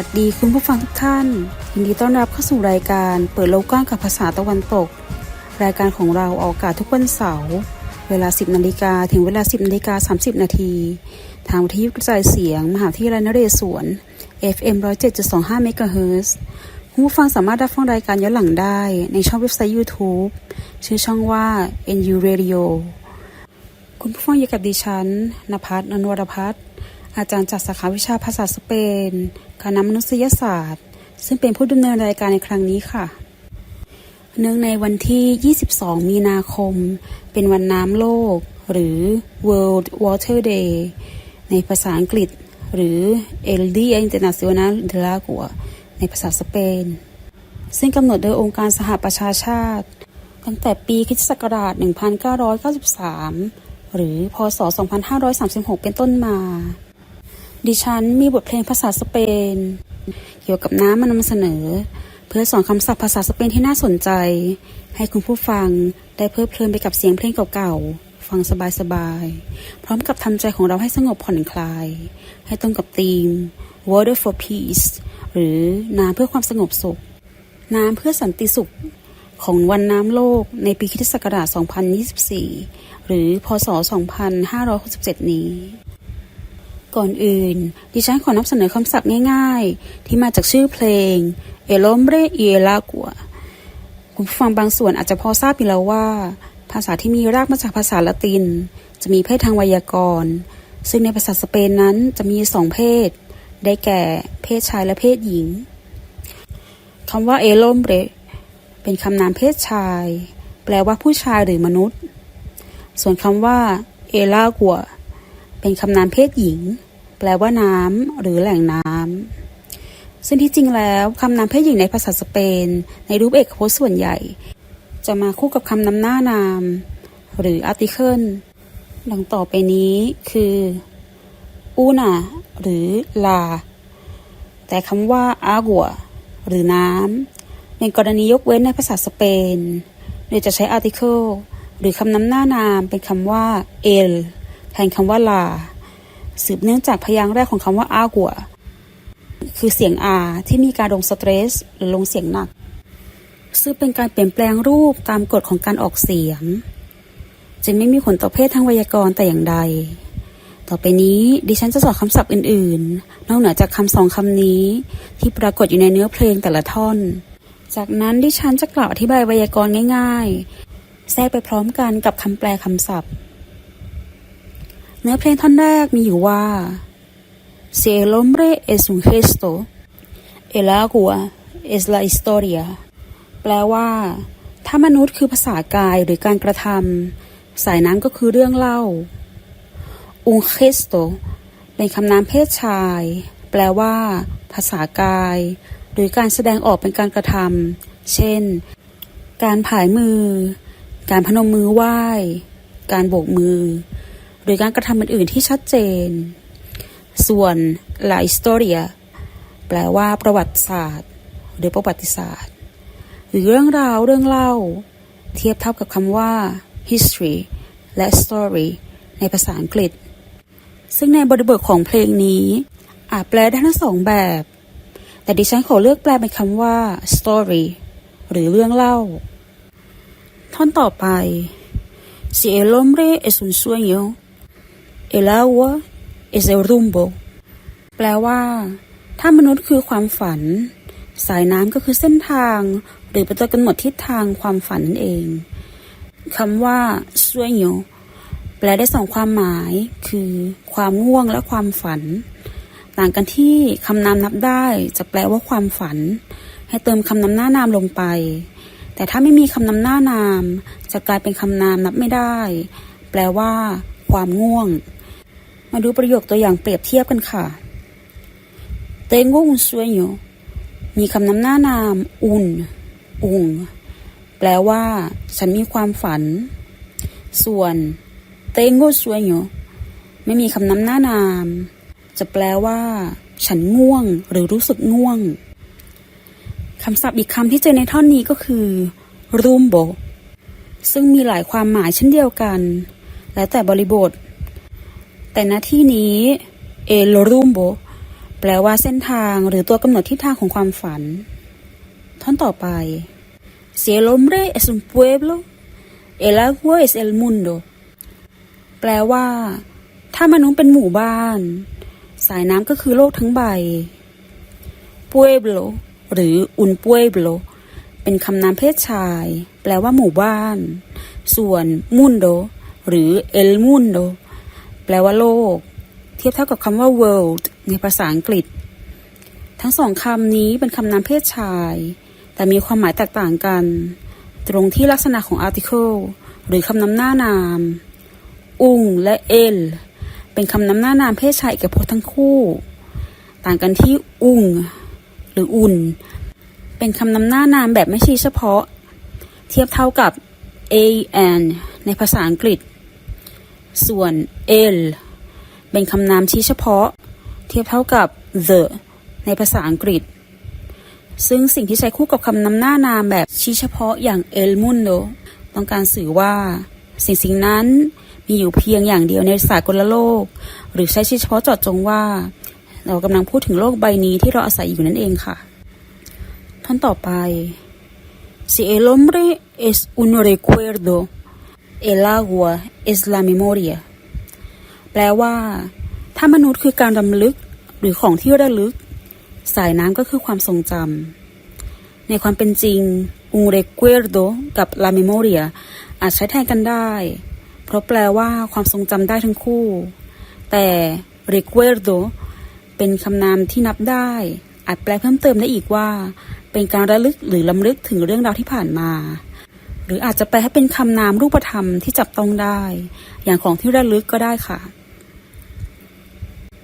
วัสดีคุณผู้ฟังทุกท่านยินดีต้อนรับเข้าสู่รายการเปิดโลกกว้างกับภาษาตะวันตก รายการของเราออกอากาศทุกวันเสาร์เวลา 10นาฬิกาถึงเวลา 10นาฬิกา30 นาที ทางวิทยุกระจายเสียง มหาวิทยาลัยนเรศวร FM 107.25เมกะเฮิรตซ์คุณผู้ฟังสามารถรับฟังรายการย้อนหลังได้ในช่องเว็บไซต์ YouTube ชื่อช่องว่า NU Radio คุณผู้ฟังอยู่กับดิฉันนภัสนนวรพัฒน์ อาจารย์จากสาขาวิชาภาษาสเปน คณะมนุษยศาสตร์ ซึ่งเป็นผู้ดำเนินรายการในครั้งนี้ค่ะ เนื่องในวันที่ 22 มีนาคม เป็นวันน้ำโลก หรือ World Water Day ในภาษาอังกฤษ หรือ El Día Internacional del Agua ในภาษาสเปน ซึ่งกำหนดโดยองค์การสหประชาชาติ ตั้งแต่ปีคิศักราช1993 หรือ พศ 2536 เป็นต้นมา ดิฉันมีบทเพลงภาษาสเปน เกี่ยวกับน้ำมานำเสนอ เพื่อสอนคำศัพท์ภาษาสเปนที่น่าสนใจ ให้คุณผู้ฟังได้เพลิดเพลินไปกับเสียงเพลงเก่าๆ ฟังสบายๆ พร้อมกับทำใจของเราให้สงบผ่อนคลาย ให้ตรงกับธีม Water for Peace หรือน้ำเพื่อความสงบสุข น้ำเพื่อสันติสุขของวันน้ำโลกในปีคริสตศักราช2024 หรือ พศ 2567 นี้ ก่อนอื่น ดิฉันขอนำเสนอคำศัพท์ง่ายๆ ที่มาจากชื่อเพลง El hombre y el agua คุณผู้ฟังบางส่วนอาจจะพอทราบอยู่แล้วว่า ภาษาที่มีรากมาจากภาษาละติน จะมีเพศทางไวยากรณ์ ซึ่งในภาษาสเปนนั้นจะมีสองเพศ ได้แก่เพศชายและเพศหญิงคำว่า el hombre เป็นคำนามเพศชาย แปลว่าผู้ชายหรือมนุษย์ ส่วนคำว่า el agua เป็นคำนามเพศหญิง แปลว่าน้ำหรือแหล่งน้ำซึ่งที่จริงแล้วคำนามเพศหญิงในภาษาสเปน ในรูปเอกพจน์ส่วนใหญ่ จะมาคู่กับคำนำหน้านาม หรือ article ดังต่อไปนี้คือ una หรือ la แต่คำว่า agua หรือน้ำในกรณียกเว้นในภาษาสเปน โดยจะใช้ article หรือคำนำหน้านามเป็นคำว่า el แทนคำว่า la สืบเนื่องจากพยางค์แรกของคำว่า agua คือเสียง r ที่มีการลงสเตรส หรือลงเสียงหนัก ซึ่งเป็นการเปลี่ยนแปลงรูปตามกฎของการออกเสียง จึงไม่มีผลต่อเพศทางไวยากรณ์แต่อย่างใด ต่อไปนี้ดิฉันจะสอนคำศัพท์อื่น ๆ นอกเหนือจากคำสองคำนี้ ที่ปรากฏอยู่ในเนื้อเพลงแต่ละท่อน จากนั้นดิฉันจะกล่าวอธิบายไวยากรณ์ง่าย ๆ แทรกไปพร้อมกันกับคำแปลคำศัพท์ เนื้อเพลงท่อนแรกมีอยู่ว่า Si el hombre es un gesto el agua es la historia แปลว่า ถ้ามนุษย์คือภาษากายหรือการกระทำสายน้ำก็คือเรื่องเล่า un gesto เป็นคำนามเพศชาย แปลว่า ภาษากาย หรือการแสดงออกเป็นการกระทำเช่น การผายมือ การพนมมือไหว้ การโบกมือ หรือการกระทำอื่นๆที่ชัดเจน ส่วน la historia แปลว่าประวัติศาสตร์ หรือประวัติศาสตร์ หรือเรื่องราวเรื่องเล่า เทียบเท่ากับคำว่า history และ story ในภาษาอังกฤษ ซึ่งในบริบทของเพลงนี้ อาจแปลได้ทั้งสองแบบ แต่ดิฉันขอเลือกแปลเป็นคำว่า story หรือเรื่องเล่า ท่อนต่อไป si el hombre es un sueño el agua es el rumbo แปลว่า ถ้ามนุษย์คือความฝัน สายน้ำก็คือเส้นทาง หรือเป็นตัวกำหนดทิศทางความฝันนั่นเองคำว่า sueño แปลได้สองความหมาย คือความง่วงและความฝัน ต่างกันที่คำนามนับได้จะแปลว่าความฝัน ให้เติมคำนำหน้านามลงไป แต่ถ้าไม่มีคำนำหน้านาม จะกลายเป็นคำนามนับไม่ได้ แปลว่า ความง่วง มาดูประโยคตัวอย่างเปรียบเทียบกันค่ะ Tengo un sueño มีคำนำหน้านาม un อุงแปลว่า ฉันมีความฝัน ส่วน tengo sueño ไม่มีคำนำหน้านาม จะแปลว่า ฉันง่วง หรือรู้สึกง่วงคำศัพท์อีกคำที่เจอในท่อนนี้ก็คือ rumbo ซึ่งมีหลายความหมายเช่นเดียวกัน แล้วแต่บริบท แต่ณที่นี้ el rumbo แปแปลว่าเส้นทางหรือตัวกำหนดทิศทางของความฝัน ท่อนต่อไป Si el hombre es un pueblo el agua es el mundo แปลว่า ถ้ามนุษย์เป็นหมู่บ้าน สายน้ำก็คือโลกทั้งใบ pueblo หรือ un pueblo เป็นคำนามเพศชาย แปลว่าหมู่บ้าน ส่วน mundo หรือ el mundo แปลว่าโลก เทียบเท่ากับคำว่า world ในภาษาอังกฤษ ทั้งสองคำนี้เป็นคำนามเพศชาย แต่มีความหมายแตกต่างกัน ตรงที่ลักษณะของ article หรือคำนำหน้านาม อุงและเอลเป็นคำนำหน้านามเพศชายเอกพจน์ทั้งคู่ ต่างกันที่อุงหรืออุ่น เป็นคำนำหน้านามแบบไม่ชี้เฉพาะ เทียบเท่ากับ an ในภาษาอังกฤษ ส่วน l เป็นคำนามชี้เฉพาะ เทียบเท่ากับ the ในภาษาอังกฤษ ซึ่งสิ่งที่ใช้คู่กับคำนำหน้านามแบบชี้เฉพาะอย่าง el mundo ต้องการสื่อว่า สิ่งสิ่งนั้นมีอยู่เพียงอย่างเดียวในสากลโลก หรือใช้ชี้เฉพาะเจาะจงว่า เรากำลังพูดถึงโลกใบนี้ที่เราอาศัยอยู่นั่นเองค่ะ ท่อนต่อไป Si el hombre es un recuerdo el agua es la memoria แปลว่า ถ้ามนุษย์คือการรำลึกหรือของที่ระลึก สายน้ำก็คือความทรงจำในความเป็นจริง un recuerdo กับ la memoria อาจใช้แทนกันได้ เพราะแปลว่าความทรงจำได้ทั้งคู่ แต่ recuerdo เป็นคำนามที่นับได้ อาจแปลเพิ่มเติมได้อีกว่า เป็นการระลึกหรือลำลึกถึงเรื่องราวที่ผ่านมา หรืออาจจะแปลให้เป็นคำนามรูปธรรมที่จับต้องได้ อย่างของที่ระลึกก็ได้ค่ะ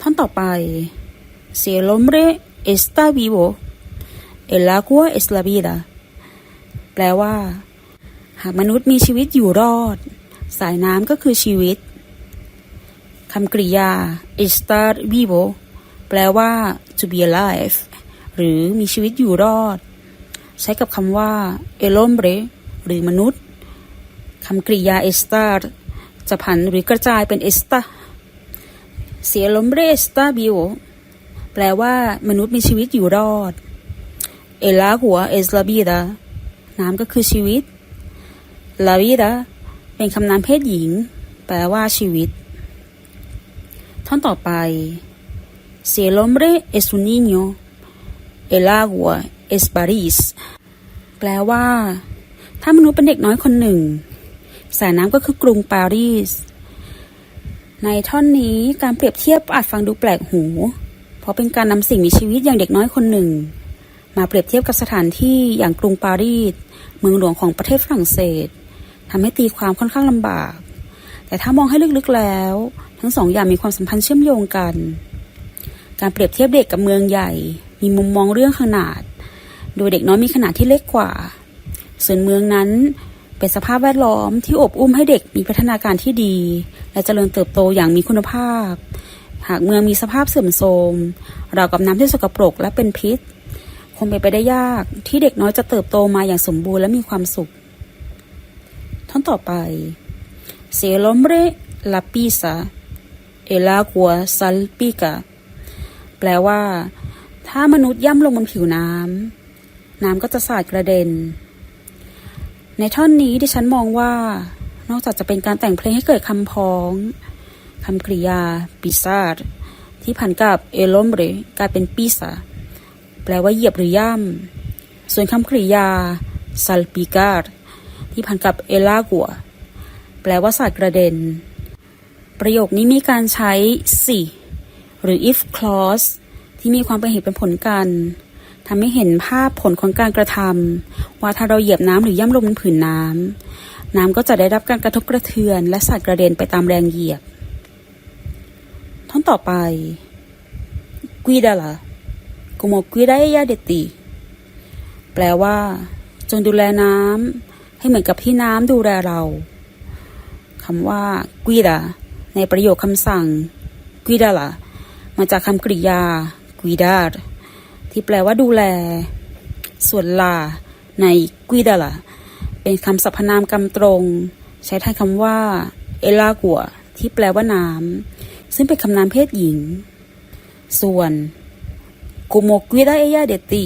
ท่อนต่อไป Si el hombre está vivo el agua es la vida แปลว่า หากมนุษย์มีชีวิตอยู่รอด สายน้ำก็คือชีวิตคำกริยา estar vivo แปลว่า to be alive หรือมีชีวิตอยู่รอด ใช้กับคำว่า el hombre หรือมนุษย์คำกริยา estar จะผันหรือกระจายเป็น esta si el hombre está vivo แปลว่ามนุษย์มีชีวิตอยู่รอด el agua es la vida น้ำก็คือชีวิต la vida เป็นคำนามเพศหญิง แปลว่าชีวิต ท่อนต่อไป si el hombre es un niño el agua es París แปลว่า ถ้ามนุษย์เป็นเด็กน้อยคนหนึ่งสายน้ำก็คือกรุงปารีส ในท่อนนี้การเปรียบเทียบอาจฟังดูแปลกหู เพราะเป็นการนำสิ่งมีชีวิตอย่างเด็กน้อยคนหนึ่ง มาเปรียบเทียบกับสถานที่อย่างกรุงปารีสเมืองหลวงของประเทศฝรั่งเศสทำให้ตีความค่อนข้างลำบาก แต่ถ้ามองให้ลึกๆแล้ว ทั้งสองอย่างมีความสัมพันธ์เชื่อมโยงกัน การเปรียบเทียบเด็กกับเมืองใหญ่ มีมุมมองเรื่องขนาด โดยเด็กน้อยมีขนาดที่เล็กกว่า ส่วนเมืองนั้น เป็นสภาพแวดล้อมที่อบอุ้มให้เด็กมีพัฒนาการที่ดี และเจริญเติบโตอย่างมีคุณภาพ หากเมืองมีสภาพเสื่อมโทรมรากับน้ำที่สกปรกและเป็นพิษ คงเป็นไปได้ยากที่เด็กน้อยจะเติบโตมาอย่างสมบูรณ์และมีความสุข ท่อนต่อไป Si el hombre la pisa el agua salpica แปลว่า ถ้ามนุษย์ย่ำลงบนผิวน้ำน้ำก็จะสาดกระเด็น ในท่อนนี้ที่ฉันมองว่า นอกจากจะเป็นการแต่งเพลงให้เกิดคำพ้องคำกริยาปิซาดที่ผันกับเอลมเรกลายเป็นปิซาแปลว่าเหยียบหรือย่ำส่วนคำกริยาซัลปิกาดที่ผันกับเอลากัวแปลว่าสาดกระเด็น ประโยคนี้มีการใช้สิหรือ if clause ที่มีความเป็นเหตุเป็นผลกัน ทำให้เห็นภาพผลของการกระทำว่าถ้าเราเหยียบน้ำหรือย่ำลงบนผืนน้ำน้ำก็จะได้รับการกระทบกระเทือน และสาดกระเด็นไปตามแรงเหยียบ ท่อนต่อไป cuídala como cuida ella de ti แปลว่า จงดูแลน้ำให้เหมือนกับที่น้ำดูแลเราคำว่า cuida ในประโยคคำสั่ง cuídala มาจากคำกริยา cuidar ที่แปลว่าดูแล ส่วนลา ใน cuidala เป็นคำสรรพนามกำตรง ใช้แทนคำว่า el agua ที่แปลว่าน้ำซึ่งเป็นคำนามเพศหญิง ส่วน como cuida ella de ti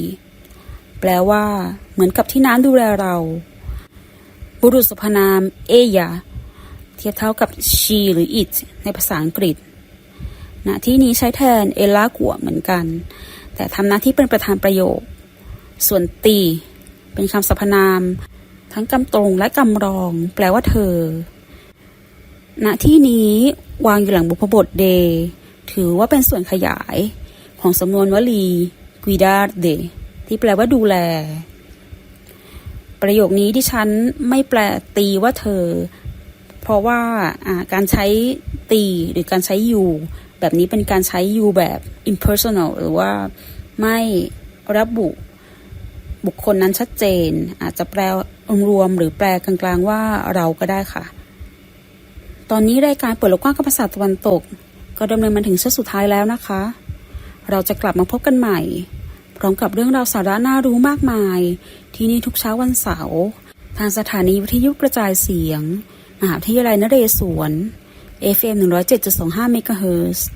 แปลว่าเหมือนกับที่น้ำดูแลเรา บุรุษสรรพนาม ella เทียบเท่ากับ she หรือ it ในภาษาอังกฤษณที่นี้ใช้แทน ella กัวเหมือนกัน แต่ทำหน้าที่เป็นประธานประโยค ส่วนตี เป็นคำสรรพนาม ทั้งกำตรงและกำรอง แปลว่าเธอ ณที่นี้วางอยู่หลังบุพบท de ถือว่าเป็นส่วนขยายของสำนวนวลี cuidar de ที่แปลว่าดูแล ประโยคนี้ที่ฉันไม่แปลตีว่าเธอ เพราะว่าการใช้ตีหรือการใช้ you แบบนี้เป็นการใช้ you แบบ impersonal หรือว่าไม่ระบุบุคคลนั้นชัดเจน อาจจะแปลรวมหรือแปลกลางๆว่าเราก็ได้ค่ะ ตอนนี้รายการเปิดโลกกว้างกับภาษาตะวันตก ก็ดำเนินมาถึงช่วงสุดท้ายแล้วนะคะ เราจะกลับมาพบกันใหม่ พร้อมกับเรื่องราวสาระน่ารู้มากมาย ที่นี่ทุกเช้าวันเสาร์ทางสถานีวิทยุกระจายเสียง มหาวิทยาลัยนเรศวร FM 107.25เมกะเฮิรตซ์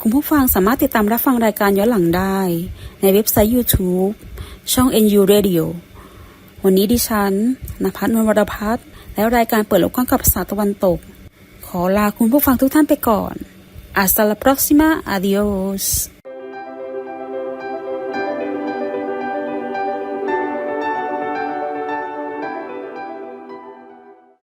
คุณผู้ฟังสามารถติดตามรับฟังรายการย้อนหลังได้ ในเว็บไซต์ YouTube ช่อง NU Radio วันนี้ดิฉันนภัสนวลวรพัฒน์และรายการเปิดโลกกว้างกับภาษาตะวันตก ขอลาคุณผู้ฟังทุกท่านไปก่อน Hasta la próxima. Adiós.